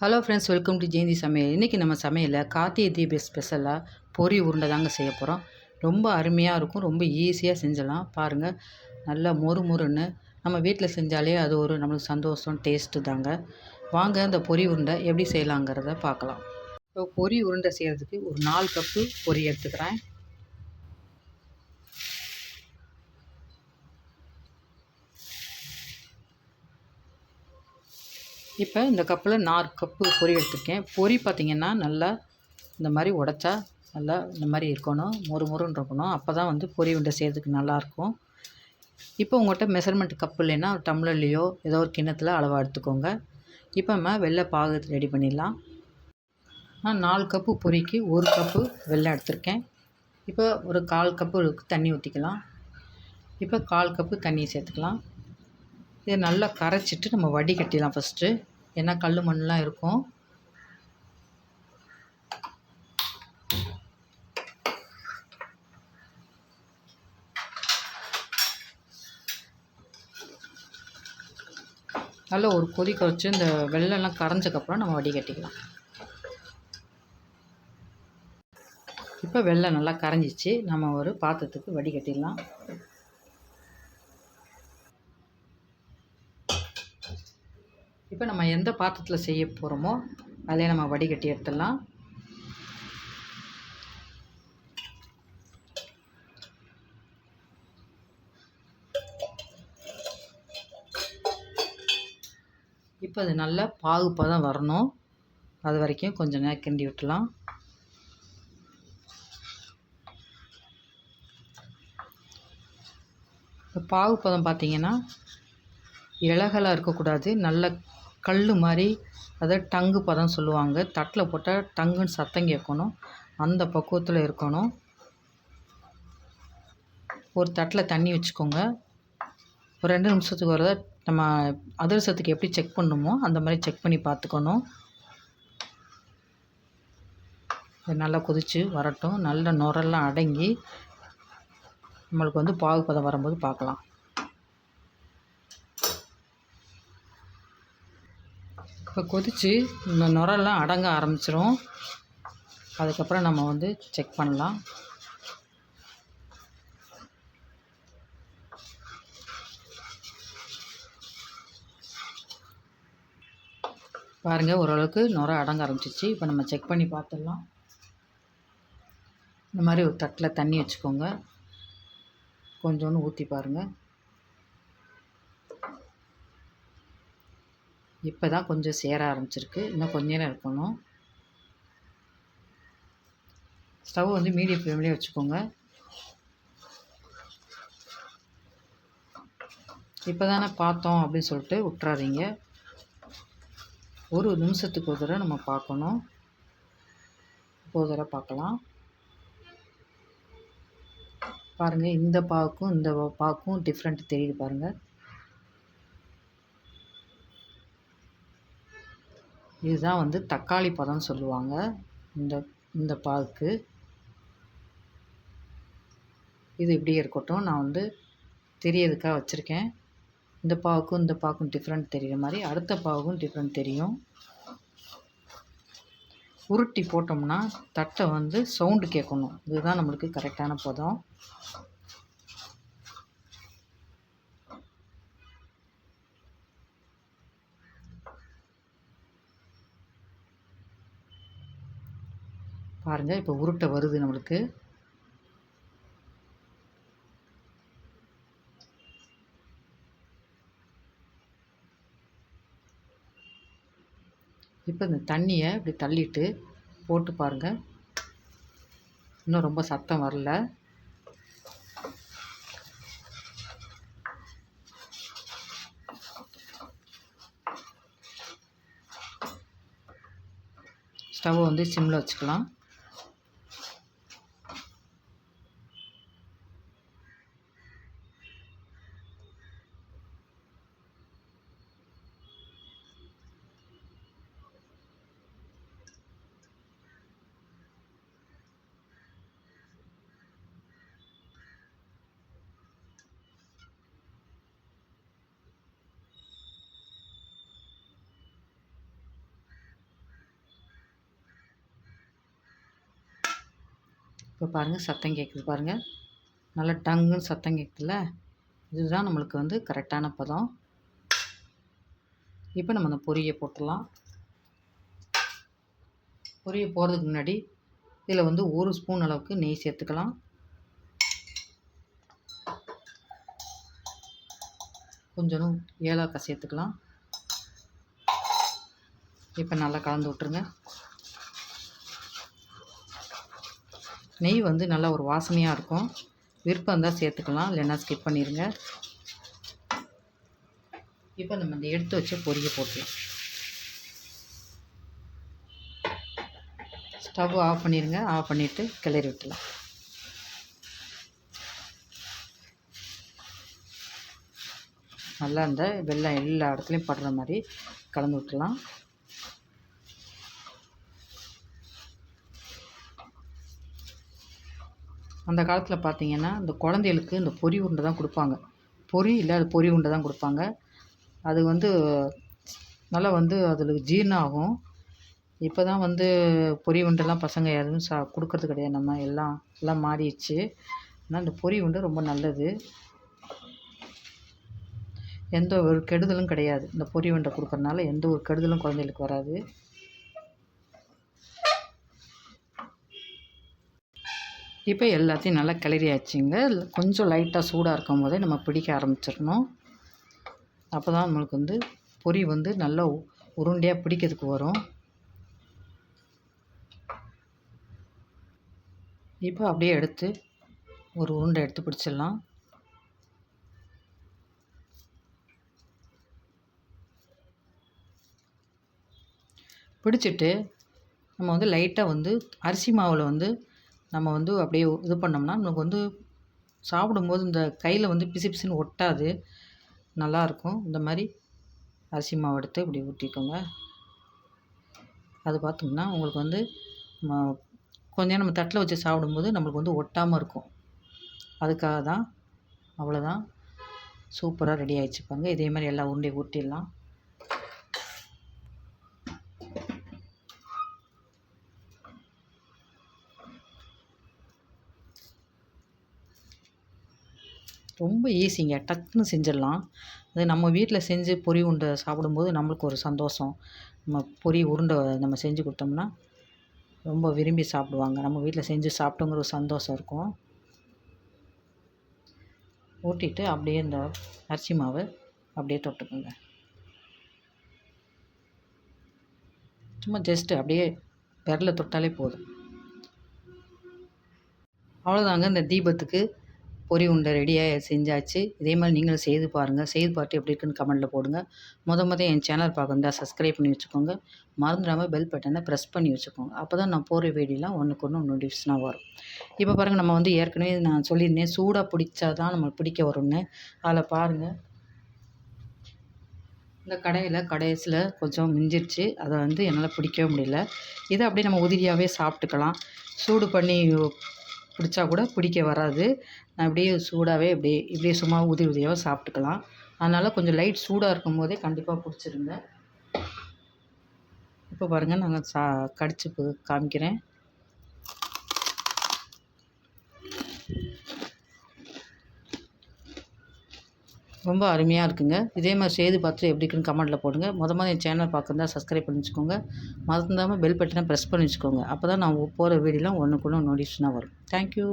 Hello friends welcome to Jayanthi சமையல் இன்றைக்கி நம்ம சமையலில் கார்த்திகை தீப ஸ்பெஷலாக பொரி உருண்டை தாங்க செய்ய போகிறோம் ரொம்ப அருமையாக இருக்கும் ரொம்ப ஈஸியாக செஞ்சலாம் பாருங்கள் நல்லா மொறு மொறுன்னு நம்ம வீட்டில் செஞ்சாலே அது ஒரு நம்மளுக்கு சந்தோஷம் டேஸ்ட்டு தாங்க. வாங்க அந்த பொரி உருண்டை எப்படி செய்யலாங்கிறத பார்க்கலாம். இப்போ பொரி உருண்டை செய்கிறதுக்கு ஒரு நாலு கப்பு பொரி எடுத்துக்கிறேன். இப்போ இந்த கப்பில் நாலு கப்பு பொரி எடுத்துருக்கேன். பொரி பார்த்திங்கன்னா நல்லா இந்த மாதிரி உடச்சா நல்லா இந்த மாதிரி இருக்கணும். மொறு மொறுன்னு இருக்கணும். அப்போ தான் வந்து பொரி உண்டை செய்கிறதுக்கு நல்லாயிருக்கும் இப்போ உங்கள்கிட்ட மெஷர்மெண்ட் கப்பு இல்லைன்னா ஒரு டம்ளர்லேயோ ஏதோ ஒரு கிண்ணத்தில் அளவாக எடுத்துக்கோங்க. இப்போ நம்ம வெள்ளை பாகு ரெடி பண்ணிடலாம். நான் நாலு கப்பு பொரிக்கு ஒரு கப்பு வெள்ளை எடுத்திருக்கேன். இப்போ ஒரு கால் கப்பு தண்ணி ஊற்றிக்கலாம் இப்போ கால் கப்பு தண்ணியை சேர்த்துக்கலாம். இதை நல்லா கரைச்சிட்டு நம்ம வடிகட்டிடலாம் ஃபஸ்ட்டு ஏன்னா கல் மண்ணெலாம் இருக்கும். நல்லா ஒரு கொதிக்க வச்சு இந்த வெள்ளம்லாம் கரைஞ்சக்கப்புறம் நம்ம வடிகட்டிக்கலாம் இப்போ வெள்ளம் நல்லா கரைஞ்சிச்சு. நம்ம ஒரு பாத்திரத்துக்கு வடிகட்டிடலாம் இப்போ நம்ம எந்த பாத்திரத்தில் செய்ய போகிறோமோ அதிலே நம்ம வடிகட்டி எடுத்துடலாம். இப்போ அது நல்லா பாகு வரணும். அது வரைக்கும் கொஞ்சம் நேரம் கிண்டி விட்டுலாம் பாகுப்பதம் பார்த்தீங்கன்னா இலகலாக இருக்கக்கூடாது. நல்ல கல் மாதிரி அதை டங்கு பதம் சொல்லுவாங்க. தட்டில் போட்டால் டங்குன்னு சத்தம் கேட்கணும். அந்த பக்குவத்தில் இருக்கணும். ஒரு தட்டில் தண்ணி வச்சுக்கோங்க. ஒரு ரெண்டு நிமிஷத்துக்கு ஒரு நம்ம அதிரசத்துக்கு எப்படி செக் பண்ணணுமோ அந்த மாதிரி செக் பண்ணி பார்த்துக்கணும். நல்லா கொதித்து வரட்டும். நல்ல நுரெல்லாம் அடங்கி நம்மளுக்கு வந்து பாகு பதம் வரும்போது பார்க்கலாம். இப்போ கொதித்து இந்த நுரெல்லாம் அடங்க ஆரம்பிச்சிரும். அதுக்கப்புறம் நம்ம வந்து செக் பண்ணலாம். பாருங்கள் ஓரளவுக்கு நுர அடங்க ஆரம்பிச்சிச்சு. இப்போ நம்ம செக் பண்ணி பார்த்துடலாம் இந்த மாதிரி ஒரு தட்டில் தண்ணி வச்சுக்கோங்க. கொஞ்சோன்னு ஊற்றி பாருங்கள் இப்போ தான் கொஞ்சம் சேர ஆரம்பிச்சிருக்கு. இன்னும் கொஞ்ச நேரம் இருக்கணும். ஸ்டவ் வந்து மீடியம் ஃப்ளேம்லேயே வச்சுக்கோங்க. இப்போ தானே பார்த்தோம் அப்படின்னு சொல்லிட்டு விட்றாதீங்க ஒரு நிமிஷத்துக்கு ஒரு தடவை நம்ம பார்க்கணும். ஒரு தடவை பார்க்கலாம். பாருங்கள் இந்த பாவுக்கும் இந்த பாவுக்கும் டிஃப்ரெண்ட் தெரியுது பாருங்கள் இதுதான் வந்து தக்காளி பதம் சொல்லுவாங்க. இந்த இந்த பாகுக்கு இது இப்படி இருக்கட்டும். நான் வந்து தெரியறதுக்காக வச்சுருக்கேன். இந்த பாவுக்கும் இந்த பாவுக்கும் டிஃப்ரெண்ட் தெரிகிற மாதிரி. அடுத்த பாவுக்கும் டிஃப்ரெண்ட் தெரியும். உருட்டி போட்டோம்னா தட்டை வந்து சவுண்டு கேட்கணும். இதுதான் நம்மளுக்கு கரெக்டான பதம். பாருங்கள் இப்போ உருட்டை வருது நம்மளுக்கு. இப்போ இந்த தண்ணியை இப்படி தள்ளிட்டு போட்டு பாருங்கள் இன்னும் ரொம்ப சத்தம் வரல. ஸ்டவ் வந்து சிம்மில் வச்சுக்கலாம். இப்போ பாருங்கள் சத்தம் கேட்குது பாருங்கள் நல்லா டங்குன்னு சத்தம் கேட்குதுல்ல இதுதான் நம்மளுக்கு வந்து கரெக்டான பதம். இப்போ நம்ம அந்த பொரியை போட்டுடலாம். பொரியை போடுறதுக்கு முன்னாடி இதில் வந்து ஒரு ஸ்பூன் அளவுக்கு நெய் சேர்த்துக்கலாம். கொஞ்சம் ஏலக்காய் சேர்த்துக்கலாம். இப்போ நல்லா கலந்து விட்ருங்க நெய் வந்து நல்லா ஒரு வாசனையாக இருக்கும். விருப்பம் இருந்தால் சேர்த்துக்கலாம். இல்லைன்னா ஸ்கிப் பண்ணிடுங்க இப்போ நம்ம இந்த எடுத்து வச்ச பொரிய போட்டுலாம். ஸ்டவ் ஆஃப் பண்ணிடுங்க ஆஃப் பண்ணிவிட்டு கிளறி விட்டுலாம். நல்லா இந்த வெள்ளம் எல்லா இடத்துலையும் படுற மாதிரி கலந்து விட்டுலாம். அந்த காலத்தில் பார்த்தீங்கன்னா இந்த குழந்தைகளுக்கு இந்த பொரி உருண்டை தான் கொடுப்பாங்க. பொரி இல்லை அது பொரி உருண்டை தான் கொடுப்பாங்க. அது வந்து நல்லா வந்து அதில் ஜீரணம் ஆகும். இப்போ தான் வந்து பொரி உண்டெல்லாம் பசங்க எதுவும் சா கொடுக்கறது கிடையாது. நம்ம எல்லாம் எல்லாம் மாறிடுச்சு. ஆனால் இந்த பொரி உருண்டை ரொம்ப நல்லது. எந்த ஒரு கெடுதலும் கிடையாது. இந்த பொரி உருண்டை கொடுக்கறனால எந்த ஒரு கெடுதலும் குழந்தைகளுக்கு வராது. இப்போ எல்லாத்தையும் நல்லா கிளறியாச்சுங்க. கொஞ்சம் லைட்டாக சூடாக இருக்கும் போதே நம்ம பிடிக்க ஆரம்பிச்சிடணும். அப்போ தான் நம்மளுக்கு வந்து பொரி வந்து நல்லா உருண்டையாக பிடிக்கிறதுக்கு வரும். இப்போ அப்படியே எடுத்து ஒரு உருண்டை எடுத்து பிடிச்சிடலாம். பிடிச்சிட்டு நம்ம வந்து லைட்டாக வந்து அரிசி மாவில் வந்து நம்ம வந்து அப்படியே இது பண்ணோம்னா நமக்கு வந்து சாப்பிடும்போது இந்த கையில் வந்து பிசு பிசுன்னு ஒட்டாது. நல்லாயிருக்கும் இந்த மாதிரி அரிசி மாவு எடுத்து இப்படி ஊற்றிக்கோங்க அது பார்த்தோம்னா உங்களுக்கு வந்து கொஞ்சம் நம்ம தட்டில் வச்சு சாப்பிடும்போது நம்மளுக்கு வந்து ஒட்டாமல் இருக்கும். அதுக்காக தான் அவ்வளோதான் சூப்பராக ரெடி ஆகிடுச்சுப்பாங்க இதே மாதிரி எல்லா உருண்டையும் ஊட்டிடலாம். ரொம்ப ஈஸிங்க. டக்குன்னு செஞ்சிடலாம். அது நம்ம வீட்டில் செஞ்சு பொரி உருண்டை சாப்பிடும்போது நம்மளுக்கு ஒரு சந்தோஷம். நம்ம பொரி உருண்டை நம்ம செஞ்சு கொடுத்தோம்னா ரொம்ப விரும்பி சாப்பிடுவாங்க. நம்ம வீட்டில் செஞ்சு சாப்பிட்டோங்கிற ஒரு சந்தோஷம் இருக்கும். ஊட்டிட்டு அப்படியே இந்த அரிசி மாவு அப்படியே தொட்டுக்கோங்க. சும்மா ஜஸ்ட்டு அப்படியே விரலை தொட்டாலே போதும். அவ்வளோதாங்க இந்த தீபத்துக்கு. பொரி உருண்டை ரெடியாக செஞ்சாச்சு. இதே மாதிரி நீங்களும் செய்து பாருங்கள் செய்து பார்த்து எப்படி இருக்குன்னு கமெண்ட்டில் போடுங்க. முத முத என் சேனல் பார்க்குறதா சப்ஸ்கிரைப் பண்ணி வச்சுக்கோங்க. மறந்துடாமல் பெல் பட்டனை ப்ரெஸ் பண்ணி வச்சுக்கோங்க. அப்போ தான் நான் போகிற வீடியோலாம் ஒன்றுக்கு ஒன்று நோட்டிஃபிகேஷனாக வரும். இப்போ பாருங்கள் நம்ம வந்து ஏற்கனவே நான் சொல்லியிருந்தேன். சூடாக பிடிச்சா தான் நம்ம பிடிக்க வரும்னு. அதில் பாருங்கள் இந்த கடையில் கடைசியில் கொஞ்சம் மிஞ்சிருச்சு. அதை வந்து என்னால் பிடிக்கவே முடியல. இதை அப்படியே நம்ம உதிரியாகவே சாப்பிட்டுக்கலாம். சூடு பண்ணி பிடிச்சா கூட பிடிக்க வராது. அப்படியே சூடாகவே அப்படியே இப்படியே சும்மா உதி உதியாக சாப்பிட்டுக்கலாம். அதனால் கொஞ்சம் லைட் சூடாக இருக்கும் போதே கண்டிப்பாக பிடிச்சிருங்க இப்போ பாருங்கள் நாங்கள் சா கடிச்சு காமிக்கிறேன். ரொம்ப அருமையாக இருக்குங்க. இதே மாதிரி செய்து பார்த்துட்டு எப்படி இருக்குன்னு கமெண்ட்டில் போடுங்க. மொதல் மாதிரி என் சேனல் பார்க்குறதா சப்ஸ்கிரைப் பண்ணி வச்சுக்கோங்க மறந்துடாமல் பெல் பட்டனை ப்ரெஸ் பண்ணி வச்சுக்கோங்க அப்போ தான் நான் போகிற வீடியோலாம் ஒன்றுக்குள்ள நோட்டிஃபிகேஷனாக வரும் தேங்க்யூ